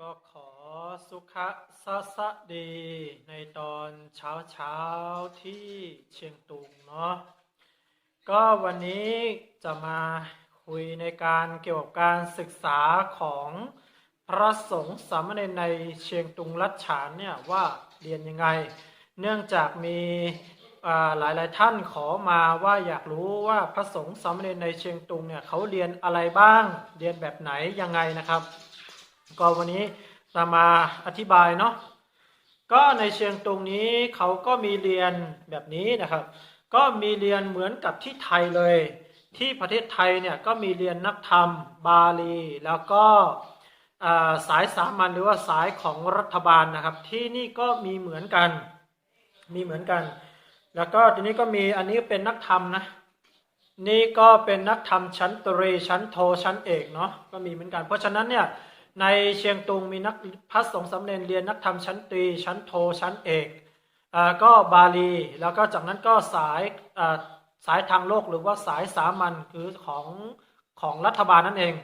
ก็ขอสุขะสะสะดีในตอนเช้าเช้าๆที่เชียงตุงเนาะก็วันนี้จะมาคุยในการเกี่ยวกับการศึกษาของพระสงฆ์สามเณรในเชียงตุงรัชฉานเนี่ยว่าเรียนยังไง เนื่องจากมีอ่าหลายๆท่านขอมาว่าอยากรู้ว่าพระสงฆ์สามเณรในเชียงตุงเนี่ยเขาเรียนอะไรบ้างเรียนแบบไหนยังไงนะครับ ก็วันนี้จะมาอธิบายเนาะก็ในเชียงตุงนี้เขาก็มีเรียนแบบนี้นะครับ ก็มีเรียนเหมือนกับที่ไทยเลย ที่ประเทศไทยเนี่ยก็มีเรียนนักธรรม บาลี แล้วก็สายสามัญหรือว่าสายของรัฐบาลนะครับ ที่นี่ก็มีเหมือนกันมีเหมือนกัน แล้วก็ทีนี้ก็มีอันนี้เป็นนักธรรมนะนี่ก็เป็นนักธรรมชั้นตรีชั้นโทชั้นเอกเนาะก็มีเหมือนกัน เพราะฉะนั้นเนี่ย ในเชียงตุงมีนักพระสงฆ์สำเร็จเรียนนักธรรมชั้นตรีชั้นโทชั้นเอกอ่าก็บาลี แล้วก็จากนั้นก็สายอ่าสายทางโลกหรือว่าสายสามัญคือของของรัฐบาลนั่นเอง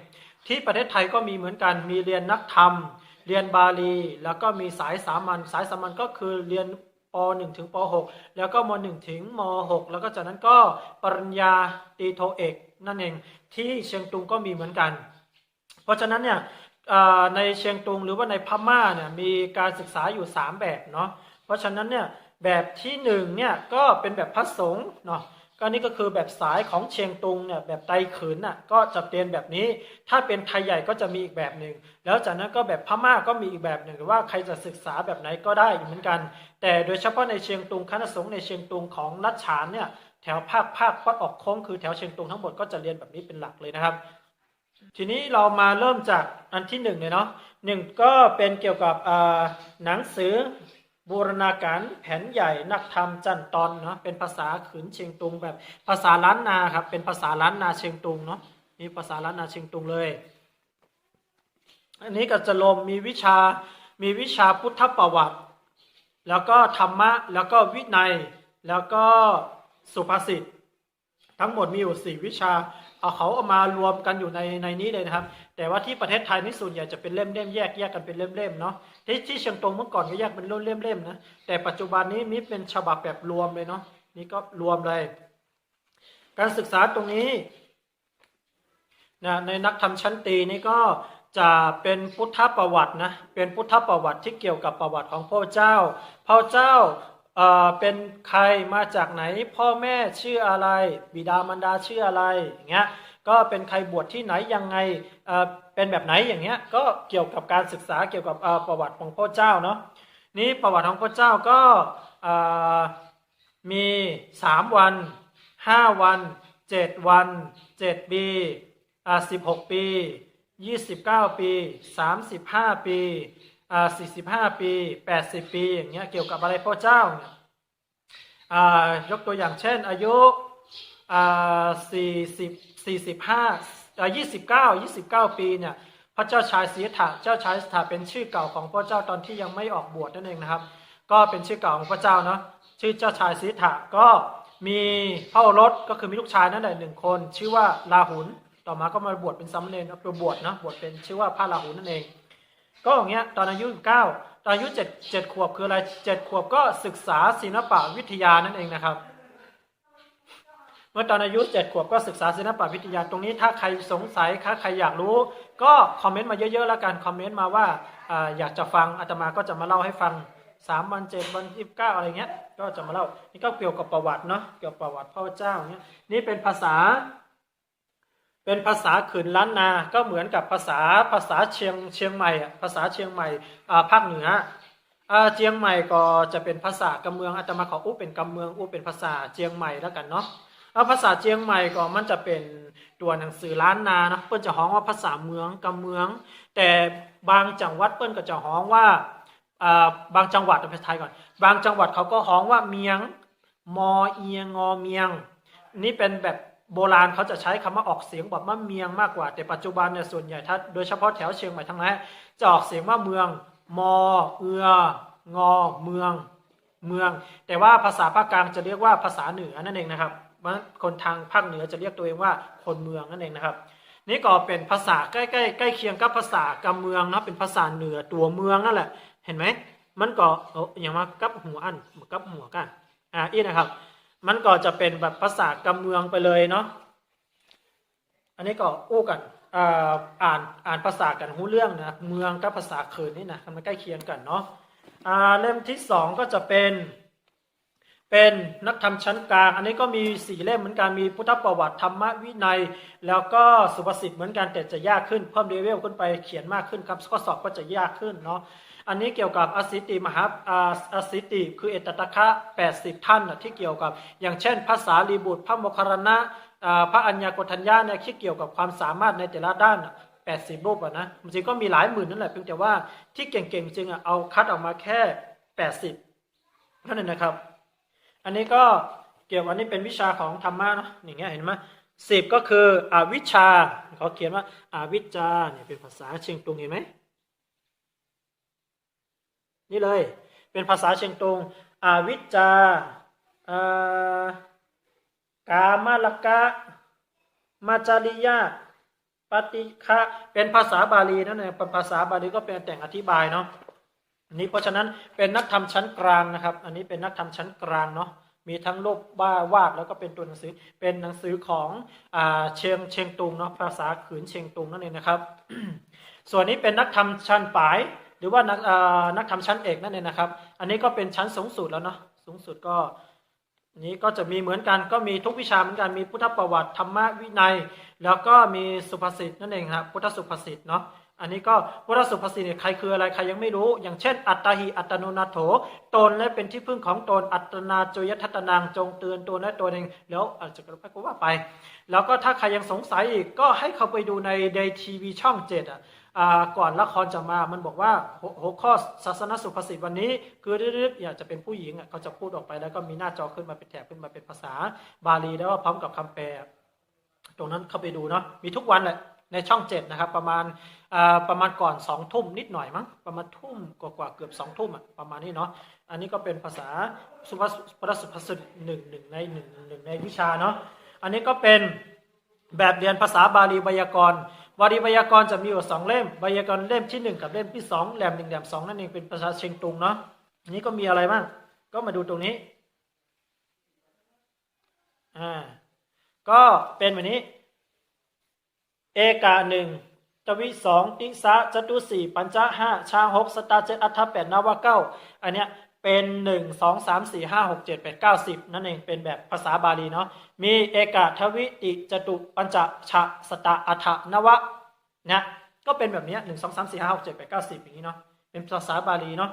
ที่ประเทศไทยก็มีเหมือนกันมีเรียนนักธรรม เรียนบาลี แล้วก็มีสายสามัญสายสามัญก็คือเรียนป .1 ถึงป .6 แล้วก็ม .1 ถึงม .6 แล้วก็จากนั้นก็ปริญญาตรีโทเอกนั่นเองที่เชียงตุงก็มีเหมือนกัน เพราะฉะนั้นเนี่ย ในเชียงตุงหรือว่าในพม่าเนี่ยมีการศึกษาอยู่ 3 แบบเนาะเพราะฉะนั้นเนี่ยแบบที่1เนี่ยก็เป็นแบบพระสงฆ์เนาะก็นี่ก็คือแบบสายของเชียงตุงเนี่ยแบบไตขืนน่ะก็จะเรียนแบบนี้ ถ้าเป็นไทยใหญ่ก็จะมีอีกแบบหนึ่งแล้วจากนั้นก็แบบพม่าก็มีอีกแบบหนึ่งหรือว่าใครจะศึกษาแบบไหนก็ได้เหมือนกัน แต่โดยเฉพาะในเชียงตุงคณะสงฆ์ในเชียงตุงของนัดฉานเนี่ยแถวภาคภาควัดออกโค้งคือแถวเชียงตุงทั้งหมดก็จะเรียนแบบนี้เป็นหลักเลยนะครับ ทีนี้เรามาเริ่มจากอันที่หนึ่งเลยเนาะหนึ่งก็เป็นเกี่ยวกับหนังสือบูรณาการแผนใหญ่นักธรรมจันตอนเนาะเป็นภาษาขืนเชียงตุงแบบภาษาล้านนาครับเป็นภาษาล้านนาเชียงตุงเนาะนี่ภาษาล้านนาเชียงตุงเลย อันนี้ก็จะลมมีวิชามีวิชาพุทธประวัติ แล้วก็ธรรมะแล้วก็วินัยแล้วก็สุภาษิตทั้งหมดมีอยู่สี่วิชา เอาเขาเอามารวมกันอยู่ในในนี้เลยนะครับ แต่ว่าที่ประเทศไทยนี่ส่วนใหญ่จะเป็นเล่มเล่มๆแยกแยกกันเป็นเล่มเล่มๆเนาะที่ที่เชียงตงเมื่อก่อนก็แยกเป็นเล่มเล่มเล่มๆนะแต่ปัจจุบันนี้มีเป็นฉบับแบบรวมเลยเนาะนี่ก็รวมเลย การศึกษาตรงนี้นะในนักธรรมชั้นตีนี่ก็จะเป็นพุทธประวัตินะเป็นพุทธประวัติที่เกี่ยวกับประวัติของพระเจ้า พระเจ้า เอ่อเป็นใครมาจากไหน พ่อแม่ชื่ออะไร บิดามารดาชื่ออะไรอย่างเงี้ยก็เป็นใครบวชที่ไหนยังไงเอ่อเป็นแบบไหนอย่างเงี้ยก็เกี่ยวกับการศึกษาเกี่ยวกับเอ่อประวัติของพระเจ้าเนาะนี่ประวัติของพระเจ้าก็เอ่อมีสามวันห้าวันเจ็ดวันเจ็ดปีอ่าสิบหกปียี่สิบเก้าปี สามสิบห้าปีอ่า45ปี80ปีอย่างเงี้ยเกี่ยวกับอะไรพระเจ้าเนี่ยอ่ายกตัวอย่างเช่น อายุอ่า40 45อ่า29 29ปีเนี่ยพระเจ้าชายสิทธะเจ้าชายสิทธะเป็นชื่อเก่าของพระเจ้าตอนที่ยังไม่ออกบวชนั่นเองนะครับ ก็เป็นชื่อเก่าของพระเจ้าเนาะชื่อเจ้าชายสิทธะก็มีพระโอรสก็คือมีลูกชายนั่นแหละหนึ่งคน ชื่อว่าลาหุนต่อมาก็มาบวชเป็นสามเณรไปบวชเนาะบวชเป็นชื่อว่าพระลาหุนนั่นเอง ก็อย่างเงี้ยตอนอายุเก้าตอนอายุเจ็ดเจ็ดขวบคืออะไรเจ็ดขวบก็ศึกษาศิลปะวิทยานั่นเองนะครับ เมื่อตอนอายุเจ็ดขวบก็ศึกษาศิลปะวิทยาตรงนี้ ถ้าใครสงสัยถ้าใครอยากรู้ ก็คอมเมนต์มาเยอะๆแล้วกันคอมเมนต์มาว่าอยากจะฟังอาตมาก็จะมาเล่าให้ฟังสามวันเจ็ดวันยี่สิบเก้าอะไรเงี้ย ก็จะมาเล่านี่ก็เกี่ยวกับประวัติเนาะเกี่ยวกับประวัติพระเจ้าเงี้ยนี่เป็นภาษา เป็นภาษาขืนล้านนา ก็เหมือนกับภาษาภาษาเชียงเชียงใหม่ภาษาเชียงใหม่ภาคเหนือเชียงใหม่ก็จะเป็นภาษากำเมืองอาตมาขออู้เป็นกำเมืองอู้เป็นภาษาเชียงใหม่แล้วกันเนาะเอาภาษาเชียงใหม่ก็มันจะเป็นตัวหนังสือล้านนานะเปิ้นจะฮ้องว่าภาษาเมืองกำเมือง แต่บางจังหวัดเปิ้นก็จะฮ้องว่าบางจังหวัดเอาภาษาไทยก่อน บางจังหวัดเขาก็ฮ้องว่าเมียงมอเอียงงอเมียง นี่เป็นแบบ โบราณเขาจะใช้คำว่าออกเสียงแบบว่าเมียงมากกว่า แต่ปัจจุบันเนี่ยส่วนใหญ่ถ้าโดยเฉพาะแถวเชียงใหม่ทั้งนั้นจะออกเสียงว่าเมือง มอ เอือ งอ เมือง เมือง แต่ว่าภาษาภาคกลางจะเรียกว่าภาษาเหนือนั่นเองนะครับเพราะฉะนั้นคนทางภาคเหนือจะเรียกตัวเองว่าคนเมืองนั่นเองนะครับ นี่ก็เป็นภาษาใกล้ใกล้ใกล้เคียงกับภาษากำเมืองนะเป็นภาษาเหนือตัวเมืองนั่นแหละ เห็นไหมมันก็เอออย่างมากับหัวอันกับหัวกันอ่าอีนะครับ มันก็จะเป็นแบบภาษากำเมืองไปเลยเนาะ อันนี้ก็อู้กันอ่าอ่านอ่านภาษากันหูเรื่องนะเมืองกับภาษาเขินนี่นะมันใกล้เคียงกันเนาะเล่มที่สองก็จะเป็นเป็นนักธรรมชั้นกลาง อันนี้ก็มีสี่เล่มเหมือนกันมีพุทธประวัติธรรมวินัย แล้วก็สุภาษิตเหมือนกันแต่จะยากขึ้นเพิ่มเลเวลขึ้นไปเขียนมากขึ้นครับข้อสอบก็จะยากขึ้นเนาะ อันนี้เกี่ยวกับอสิติมหาอ่าอสิติ คือเอตตะคะ80 ท่านนะที่เกี่ยวกับ อย่างเช่น ภาษาลีบุตร พระโมคคัลนะพระอัญญาโกฏัญญาเนี่ยที่เกี่ยวกับความสามารถในแต่ละด้าน80รูปอะนะจริงๆก็มีหลายหมื่นนั่นแหละเพียงแต่ว่าที่เก่งๆจริงอะเอาคัดออกมาแค่ 80เท่านั้นนะครับ อันนี้ก็เกี่ยวอันนี้เป็นวิชาของธรรมะเนาะอย่างเงี้ยเห็นไหมสิบก็คืออวิชชาเขาเขียนว่าอาวิชชาเนี่ยเป็นภาษาเชียงตุงเห็นไหม นี่เลย เป็นภาษาเชียงตุงอาวิชชาอากามลกะ มาจาริยะปฏิฆะเป็นภาษาบาลีนั่นเองเป็นภาษาบาลีก็เป็นแต่งอธิบายเนาะอันนี้เพราะฉะนั้นเป็นนักธรรมชั้นกลางนะครับ อันนี้เป็นนักธรรมชั้นกลางเนาะมีทั้งรูปบ้าวาดแล้วก็เป็นตัวหนังสือเป็นหนังสือของอ่าเชียงเชียงตุงเนาะภาษาขืนเชียงตุงนั่นเองนะครับ ส่วนนี้เป็นนักธรรมชั้นปลาย หรือว่านักนักธรรมชั้นเอกนั่นเองนะครับ อันนี้ก็เป็นชั้นสูงสุดแล้วเนาะสูงสุดก็นี้ก็จะมีเหมือนกันก็มีทุกวิชาเหมือนกันมีพุทธประวัติธรรมวินัย แล้วก็มีสุภาษิตนั่นเองครับพุทธสุภาษิตเนาะอันนี้ก็พุทธสุภาษิตเนี่ยใครคืออะไรใครยังไม่รู้ อย่างเช่น อัตตาหิอัตโนนาโถตนและเป็นที่พึ่งของตนอัตนาจยทัตนางจงเตือนตัวและตัวเองแล้วอาจจะก็ว่าไป แล้วก็ถ้าใครยังสงสัยอีกก็ให้เขาไปดูในในทีวีช่องเจ็ดอะ ก่อนละครจะมา มันบอกว่าหกหกข้อศาสนสุภาษิตวันนี้ คือดืดๆอยากจะเป็นผู้หญิงอะเขาจะพูดออกไปแล้วก็มีหน้าจอขึ้นมาเป็นแถบขึ้นมาเป็นภาษาบาลีแล้วก็พร้อมกับคำแปล ตรงนั้นเข้าไปดูเนาะมีทุกวันแหละในช่องเจ็ดนะครับ ประมาณประมาณก่อนสองทุ่มนิดหน่อยมั้งประมาณทุ่มกว่าๆเกือบสองทุ่มอะประมาณนี้เนาะอันนี้ก็เป็นภาษาสุภาษิตพระสุภาษิตหนึ่งหนึ่งในหนึ่งหนึ่งในวิชาเนาะอันนี้ก็เป็นแบบเรียนภาษาบาลีไวยากรณ์ บาลีไวยากรณ์จะมีอยู่สองเล่มไวยากรณ์เล่มที่หนึ่งกับเล่มที่สองแหลมหนึ่งแหลมสองนั่นเองเป็นภาษาเชียงตุงเนาะอันนี้ก็มีอะไรบ้างก็มาดูตรงนี้อ่าก็เป็นแบบนี้ เอกาหนึ่งตวิสองติสะจตุสี่ปัญจห้าชาหกสตาเจ็ดอัฐแปดนาวาเก้าอันเนี้ย เป็นหนึ่งสองสามสี่ห้าหกเจ็ดแปดเก้าสิบนั่นเองเป็นแบบภาษาบาลีเนาะมีเอกาทวิติจตุปัญจชะสตาอัฐนวะนะก็เป็นแบบนี้หนึ่งสองสามสี่ห้าหกเจ็ดแปดเก้าสิบอย่างนี้เนาะเป็นภาษาบาลีเนาะ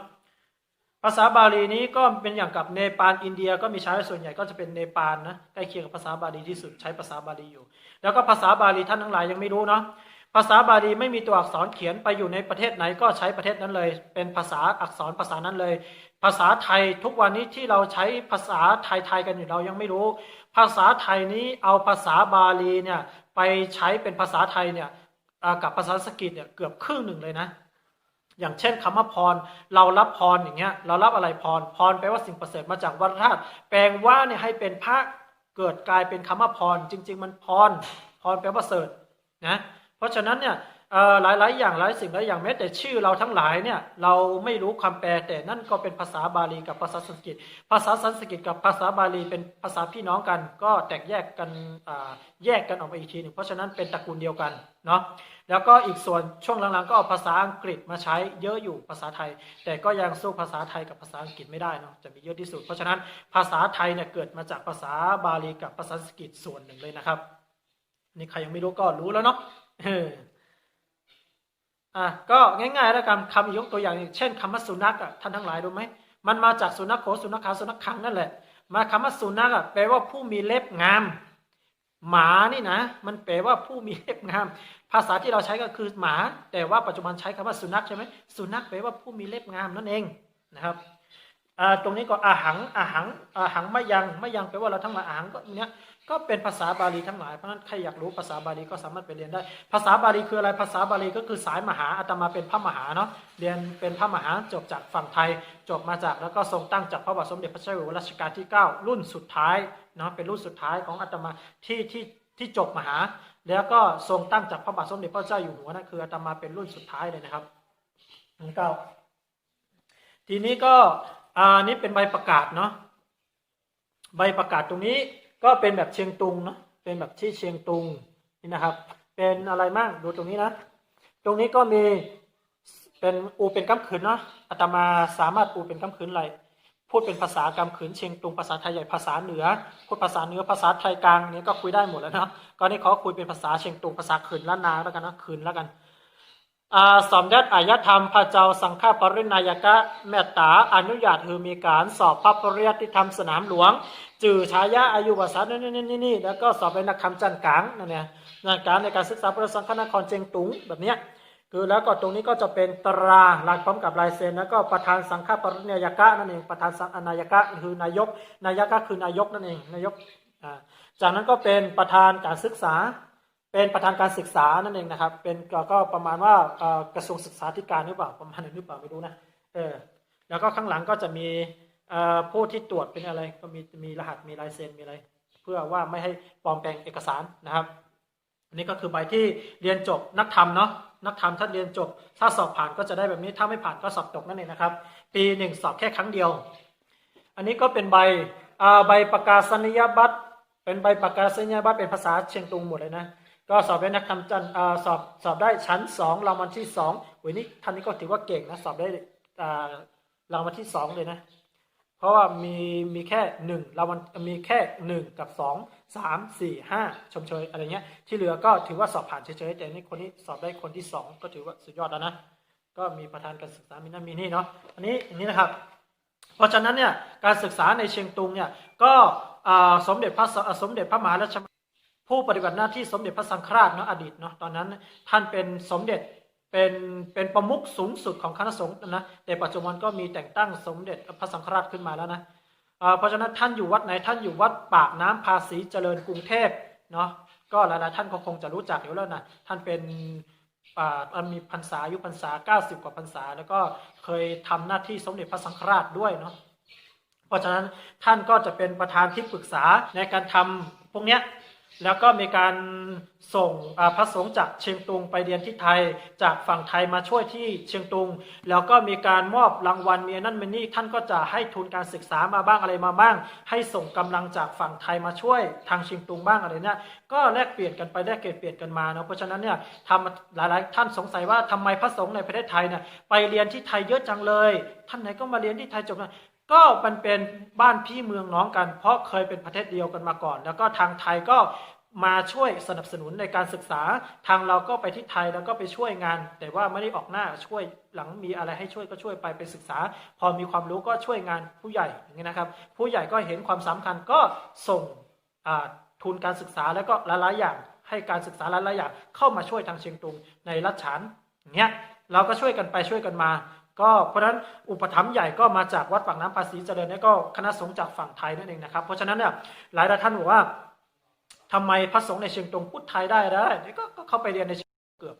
ภาษาบาลีนี้ก็เป็นอย่างกับเนปาลอินเดียก็มีใช้ส่วนใหญ่ก็จะเป็นเนปาลนะใกล้เคียงกับภาษาบาลีที่สุดใช้ภาษาบาลีอยู่ แล้วก็ภาษาบาลีท่านทั้งหลายยังไม่รู้เนาะ ภาษาบาลีไม่มีตัวอักษรเขียนไปอยู่ในประเทศไหนก็ใช้ประเทศนั้นเลย เป็นภาษาอักษรภาษานั้นเลย ภาษาไทยทุกวันนี้ที่เราใช้ภาษาไทยๆกันอยู่เรายังไม่รู้ ภาษาไทยนี้เอาภาษาบาลีเนี่ยไปใช้เป็นภาษาไทยเนี่ยกับภาษาสกฤตเนี่ยเกือบครึ่งหนึ่งเลยนะ อย่างเช่นคำว่าพร เรารับพรอย่างเงี้ยเรารับอะไรพรพรแปลว่าสิ่งประเสริฐมาจากวัฏธาตุแปลงว่าเนี่ยให้เป็นพระเกิดกลายเป็นคำว่าพร จริง ๆ มันพรพรแปลว่าประเสริฐนะ เพราะฉะนั้นเนี่ยเอ่อหลายๆอย่างหลายสิ่งหลายอย่างแม้แต่ชื่อเราทั้งหลายเนี่ยเราไม่รู้คำแปลแต่นั่นก็เป็นภาษาบาลีกับภาษาสันสกฤต ภาษาสันสกฤตกับภาษาบาลีเป็นภาษาพี่น้องกัน ก็แตกแยกกันแยกกันออกไปอีกทีหนึ่งเพราะฉะนั้นเป็นตระกูลเดียวกันเนาะแล้วก็อีกส่วนช่วงหลังๆก็เอาภาษาอังกฤษมาใช้เยอะอยู่ภาษาไทย แต่ก็ยังสู้ภาษาไทยกับภาษาอังกฤษไม่ได้เนาะจะมีเยอะที่สุด เพราะฉะนั้นภาษาไทยเนี่ยเกิดมาจากภาษาบาลีกับภาษาสันสกฤตส่วนหนึ่งเลยนะครับนี่ใครยังไม่รู้ก็รู้แล้วเนาะ อะก็ง่ายๆแล้วกันคำยกตัวอย่างเช่นคำว่าสุนัขอะท่านทั้งหลายรู้ไหมมันมาจากสุนัขโขสุนัขขาสุนัขขังนั่นแหละ มาคำว่าสุนัขอะแปลว่าผู้มีเล็บงาม หมานี่นะ มันแปลว่าผู้มีเล็บงาม ภาษาที่เราใช้ก็คือหมา แต่ว่าปัจจุบันใช้คำว่าสุนัขใช่ไหมสุนัขแปลว่าผู้มีเล็บงามนั่นเองนะครับอ่าตรงนี้ก็อาหังอาหังอาหังมะยังมะยังแปลว่าเราทั้งหลายอาหังก็เนี้ย ก็เป็นภาษาบาลีทั้งหลายเพราะฉะนั้นใครอยากรู้ภาษาบาลีก็สามารถไปเรียนได้ ภาษาบาลีคืออะไรภาษาบาลีก็คือสายมหาอาตมาเป็นพระมหาเนาะเรียนเป็นพระมหาจบจากฝั่งไทย จบมาจากแล้วก็ทรงตั้งจากพระบาทสมเด็จพระเจ้าอยู่หัวรัชกาลที่ 9 รุ่นสุดท้ายเนาะเป็นรุ่นสุดท้ายของอาตมาที่ที่ที่จบมหา แล้วก็ทรงตั้งจากพระบาทสมเด็จพระเจ้าอยู่หัวนั่นคืออาตมาเป็นรุ่นสุดท้ายเลยนะครับนั่นก็ทีนี้ก็อ่านี่เป็นใบประกาศเนาะใบประกาศตรงนี้ ก็เป็นแบบเชียงตุงเนาะเป็นแบบที่เชียงตุงนี่นะครับ เป็นอะไรมั่งดูตรงนี้นะ ตรงนี้ก็มีเป็นอูเป็นกำขืนเนาะอาตมาสามารถอูเป็นกำขืนอะไรพูดเป็นภาษากำขืนเชียงตุงภาษาไทยใหญ่ภาษาเหนือ พูดภาษาเหนือภาษาไทยกลางเนี้ก็คุยได้หมดแล้วเนาะก็นี่ขอคุยเป็นภาษาเชียงตุงภาษาขืนล้านนาแล้วกันนะขืนแล้วกันอ่าสมเด็จอายธรรมพระเจ้าสังฆปรินายกะเมตตาอนุญาตคือมีการสอบพระปริยัติธรรมสนามหลวง จื่อฉายาอายุภาษานี่นี่นี่นี่แล้วก็สอบเป็นนักคำจันกลางนั่นเนี่ยนักการในการศึกษาพระสังฆนครเชียงตุงแบบเนี้ยคือแล้วก็ตรงนี้ก็จะเป็นตราลายพร้อมกับลายเซ็นแล้วก็ประธานสังฆปรินายกะนั่นเองประธานสังนายกะคือนายกนายกะคือนายกนั่นเองนายกจากนั้นก็เป็นประธานการศึกษา เป็นประธานการศึกษานั่นเองนะครับ เป็นก็ก็ประมาณว่ากระทรวงศึกษาธิการหรือเปล่าประมาณนั้นหรือเปล่าไม่รู้นะเออแล้วก็ข้างหลังก็จะมี ผู้ที่ตรวจเป็นอะไรก็มีมีรหัสมีลายเซ็นมีอะไร เพื่อว่าไม่ให้ปลอมแปลงเอกสารนะครับอันนี้ก็คือใบที่เรียนจบนักธรรมเนาะนักธรรมถ้าเรียนจบ ถ้าสอบผ่านก็จะได้แบบนี้ถ้าไม่ผ่านก็สอบตกนั่นเองนะครับ ปีหนึ่งสอบแค่ครั้งเดียว อันนี้ก็เป็นใบใบประกาศนียบัตรเป็นใบประกาศนียบัตรเป็นภาษาเชียงตุงหมดเลยนะก็สอบได้นักธรรมจันสอบสอบได้ชั้นสองรางวัลที่สองวันนี้ท่านนี้ก็ถือว่าเก่งนะสอบได้รางวัลที่สองเลยนะ เพราะว่ามีมีแค่หนึ่งรางวัลมีแค่หนึ่งกับสองสามสี่ห้าชมเชยอะไรเงี้ย ที่เหลือก็ถือว่าสอบผ่านเฉยๆแต่นี่คนนี้สอบได้คนที่สองก็ถือว่าสุดยอดแล้วนะก็มีประธานการศึกษามีนั่นมีนี่เนาะอันนี้อันนี้นะครับ เพราะฉะนั้นเนี่ยการศึกษาในเชียงตุงเนี่ยก็สมเด็จพระสสมเด็จพระมหาราชผู้ปฏิบัติหน้าที่สมเด็จพระสังฆราชเนาะอดีตเนาะตอนนั้นท่านเป็นสมเด็จ เป็นเป็นประมุขสูงสุดของคณะสงฆ์นะแต่ปัจจุบันก็มีแต่งตั้งสมเด็จพระสังฆราชขึ้นมาแล้วนะเพราะฉะนั้นท่านอยู่วัดไหนท่านอยู่วัดปากน้ำภาษีเจริญกรุงเทพเนาะก็หลายๆท่านก็คงจะรู้จักอยู่แล้วนะท่านเป็นมีพรรษาอายุพรรษา 90 กว่าพรรษา แล้วก็เคยทำหน้าที่สมเด็จพระสังฆราชด้วยเนาะเพราะฉะนั้นท่านก็จะเป็นประธานที่ปรึกษาในการทำพวกเนี้ย แล้วก็มีการส่งพระสงฆ์จากเชียงตุงไปเรียนที่ไทย จากฝั่งไทยมาช่วยที่เชียงตุง แล้วก็มีการมอบรางวัลมีอันนั่นมีนี่ท่านก็จะให้ทุนการศึกษามาบ้างอะไรมาบ้าง ให้ส่งกำลังจากฝั่งไทยมาช่วยทางเชียงตุงบ้างอะไรเนี่ยก็แลกเปลี่ยนกันไปแลกเปลี่ยนกันมาเนาะเพราะฉะนั้นเนี่ยทำหลายๆ ท่านสงสัยว่าทำไมพระสงฆ์ในประเทศไทยเนี่ยไปเรียนที่ไทยเยอะจังเลย ท่านไหนก็มาเรียนที่ไทยจบนะ ก็มันเป็นบ้านพี่เมืองน้องกัน เพราะเคยเป็นประเทศเดียวกันมาก่อน แล้วก็ทางไทยก็มาช่วยสนับสนุนในการศึกษา ทางเราก็ไปที่ไทยแล้วก็ไปช่วยงาน แต่ว่าไม่ได้ออกหน้าช่วยหลังมีอะไรให้ช่วยก็ช่วยไปไปศึกษา พอมีความรู้ก็ช่วยงานผู้ใหญ่อย่างนี้นะครับ ผู้ใหญ่ก็เห็นความสำคัญก็ส่งทุนการศึกษาแล้วก็หลายๆอย่างให้การศึกษาหลายๆอย่างเข้ามาช่วยทางเชียงตุงในรัชฉานอย่างเงี้ยเราก็ช่วยกันไปช่วยกันมา ก็เพราะฉะนั้นอุปถัมภ์ใหญ่ก็มาจากวัดปากน้ำภาษีเจริญนี่ก็คณะสงฆ์จากฝั่งไทยนั่นเองนะครับ เพราะฉะนั้นเนี่ยหลายท่านบอกว่าทำไมพระสงฆ์ในเชียงตุงพูดไทยได้ได้ก็เข้าไปเรียนในเชียงตุงเกือบ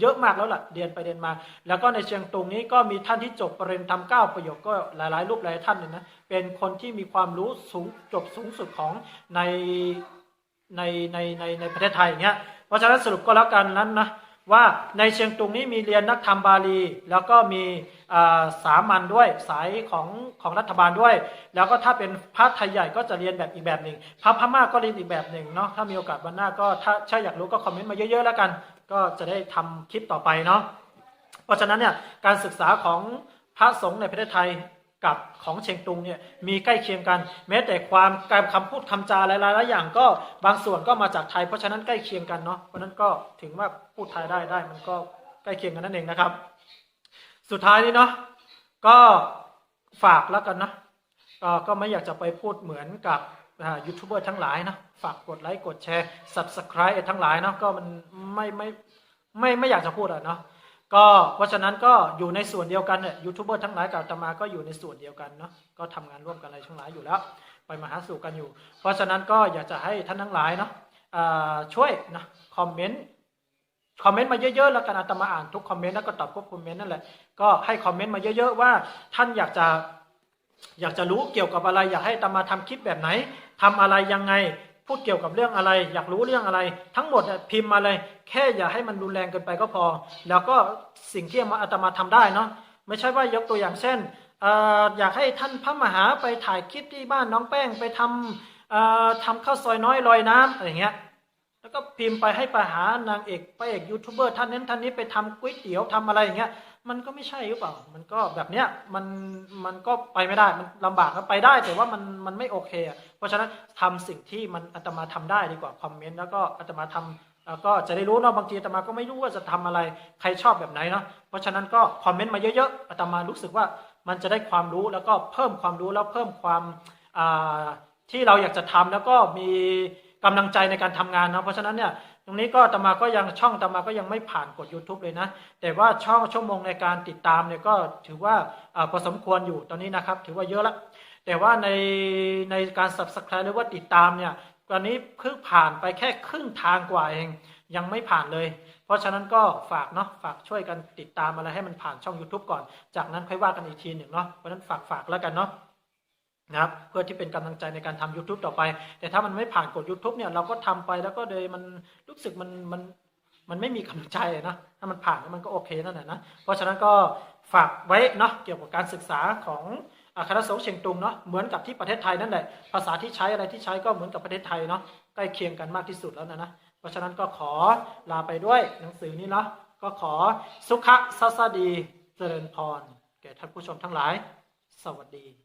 เยอะมากแล้วล่ะเรียนไปเรียนมา แล้วก็ในเชียงตุงนี้ก็มีท่านที่จบปริญญาธรรมเก้าประโยคก็หลายๆรูปหลายท่านเลยนะเป็นคนที่มีความรู้สูงจบสูงสุดของในในในในในประเทศไทยอย่างเงี้ยเพราะฉะนั้นสรุปก็แล้วกันนั้นนะ ว่าในเชียงตุงนี้มีเรียนนักธรรมบาลี แล้วก็มีสามัญด้วยสายของของรัฐบาลด้วย แล้วก็ถ้าเป็นพระไทยใหญ่ก็จะเรียนแบบอีกแบบหนึ่งพระพม่าก็เรียนอีกแบบหนึ่งเนาะถ้ามีโอกาสวันหน้าก็ถ้าถ้าอยากรู้ก็คอมเมนต์มาเยอะๆแล้วกัน ก็จะได้ทำคลิปต่อไปเนาะเพราะฉะนั้นเนี่ยการศึกษาของพระสงฆ์ในประเทศไทย กับของเชียงตุงเนี่ยมีใกล้เคียงกัน แม้แต่ความการคำพูดคำจาหลายๆอย่างก็บางส่วนก็มาจากไทย เพราะฉะนั้นใกล้เคียงกันเนาะเพราะฉะนั้นก็ถึงว่าพูดไทยได้ได้ มันก็ใกล้เคียงกันนั่นเองนะครับ สุดท้ายนี้เนาะก็ฝากแล้วกันนะก็ไม่อยากจะไปพูดเหมือนกับยูทูบเบอร์ทั้งหลายนะฝากกดไลค์กดแชร์ subscribe ทั้งหลายเนาะก็มันไม่ไม่ไม่ไม่อยากจะพูดอะเนาะ ก็เพราะฉะนั้นก็อยู่ในส่วนเดียวกันเนี่ยยูทูบเบอร์ทั้งหลายกับตมาก็อยู่ในส่วนเดียวกันเนาะก็ทำงานร่วมกันอะไรทั้งหลายอยู่แล้ว ไปมาหาสู่กันอยู่ เพราะฉะนั้นก็อยากจะให้ท่านทั้งหลายเนาะช่วยนะคอมเมนต์คอมเมนต์มาเยอะๆแล้วกันอาตมาอ่านทุกคอมเมนต์แล้วก็ตอบทุกคอมเมนต์นั่นแหละก็ให้คอมเมนต์มาเยอะๆว่าท่านอยากจะอยากจะรู้เกี่ยวกับอะไร อยากให้ตมาทำคลิปแบบไหนทำอะไรยังไง พูดเกี่ยวกับเรื่องอะไร อยากรู้เรื่องอะไร ทั้งหมดพิมพ์มาเลย แค่อย่าให้มันรุนแรงเกินไปก็พอ แล้วก็สิ่งที่อาตมาทำได้เนาะไม่ใช่ว่ายกตัวอย่างเช่นออยากให้ท่านพระมหาไปถ่ายคลิปที่บ้านน้องแป้งไปทำเอ่อทำข้าวซอยน้อยลอยน้ำอะไรเงี้ยแล้วก็พิมพ์ไปให้ปหานางเอกพระเอกยูทูบเบอร์ท่านนั้นท่านนี้ไปทำก๋วยเตี๋ยวทำอะไรอย่างเงี้ยมันก็ไม่ใช่หรือเปล่า มันก็แบบเนี้ยมันมันก็ไปไม่ได้มันลำบากก็ไปได้แต่ว่ามันมันไม่โอเคอะ เพราะฉะนั้นทำสิ่งที่มันอาตมาทำได้ดีกว่าคอมเมนต์แล้วก็อาตมาทำแล้วก็จะได้รู้เนาะบางทีอาตมาก็ไม่รู้ว่าจะทำอะไรใครชอบแบบไหนเนาะเพราะฉะนั้นก็คอมเมนต์มาเยอะๆอาตมารู้สึกว่ามันจะได้ความรู้แล้วก็เพิ่มความรู้แล้วเพิ่มความที่เราอยากจะทำแล้วก็มีกำลังใจในการทำงานเนาะเพราะฉะนั้นเนี่ยตรงนี้ก็อาตมาก็ยังช่องอาตมาก็ยังไม่ผ่านกด YouTube เลยนะ แต่ว่าช่องชั่วโมงในการติดตามเนี่ยก็ถือว่าพอสมควรอยู่ตอนนี้นะครับ ถือว่าเยอะละ แต่ว่าในในการ subscribe หรือว่าติดตามเนี่ยตอนนี้เพิ่งผ่านไปแค่ครึ่งทางกว่าเอง ยังไม่ผ่านเลย เพราะฉะนั้นก็ฝากเนาะฝากช่วยกันติดตามอะไรให้มันผ่านช่อง YouTube ก่อน จากนั้นค่อยว่ากันอีกทีหนึ่งเนาะเพราะฉะนั้นฝากฝากแล้วกันเนาะนะครับเพื่อที่เป็นกำลังใจในการทำ YouTube ต่อไป แต่ถ้ามันไม่ผ่านกด YouTube เนี่ยเราก็ทำไปแล้วก็เลยมันรู้สึกมันมันมันไม่มีกำลังใจนะถ้ามันผ่านมันก็โอเคนั่นแหละนะเพราะฉะนั้นก็ฝากไว้เนาะเกี่ยวกับการศึกษาของ คณะสงฆ์เชียงตุงเนาะเหมือนกับที่ประเทศไทยนั่นแหละภาษาที่ใช้อะไรที่ใช้ก็เหมือนกับประเทศไทยเนาะใกล้เคียงกันมากที่สุดแล้วนะนะเพราะฉะนั้นก็ขอลาไปด้วยหนังสือนี้เนาะก็ขอสุขะสัสดีเจริญพรแก่ท่านผู้ชมทั้งหลาย สวัสดี